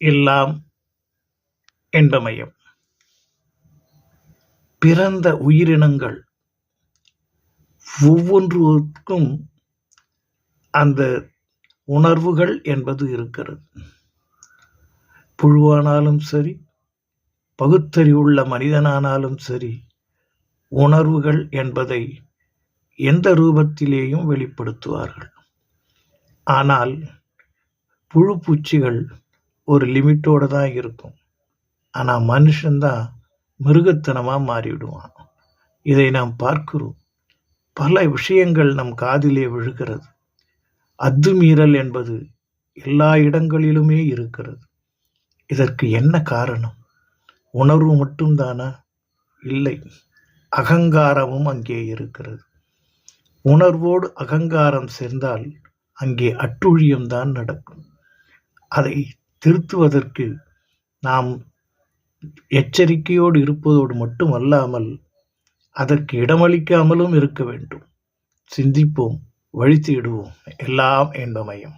எல்லாம் என்பமையும் பிறந்த உயிரினங்கள் ஒவ்வொன்றுக்கும் அந்த உணர்வுகள் என்பது இருக்கிறது. புழுவானாலும் சரி பகுத்தறிவுள்ள மனிதனானாலும் சரி உணர்வுகள் என்பதை எந்த ரூபத்திலேயும் வெளிப்படுத்துவார்கள். ஆனால் புழு பூச்சிகள் ஒரு லிமிட்டோடு தான் இருக்கும். ஆனால் மனுஷன்தான் மிருகத்தனமாக மாறிவிடுவான். இதை நாம் பார்க்கிறோம். பல விஷயங்கள் நம் காதிலே விழுகிறது. அத்துமீறல் என்பது எல்லா இடங்களிலுமே இருக்கிறது. இதற்கு என்ன காரணம்? உணர்வு மட்டும்தானா? இல்லை. அகங்காரமும் அங்கே இருக்கிறது. உணர்வோடு அகங்காரம் சேர்ந்தால் அங்கே அட்டுழியம்தான் நடக்கும். அதை திருத்துவதற்கு நாம் எச்சரிக்கையோடு இருப்பதோடு மட்டுமல்லாமல் அதற்கு இடமளிக்காமலும் இருக்க வேண்டும். சிந்திப்போம் வழி தேடுவோம். எல்லாம் என்பமயம்.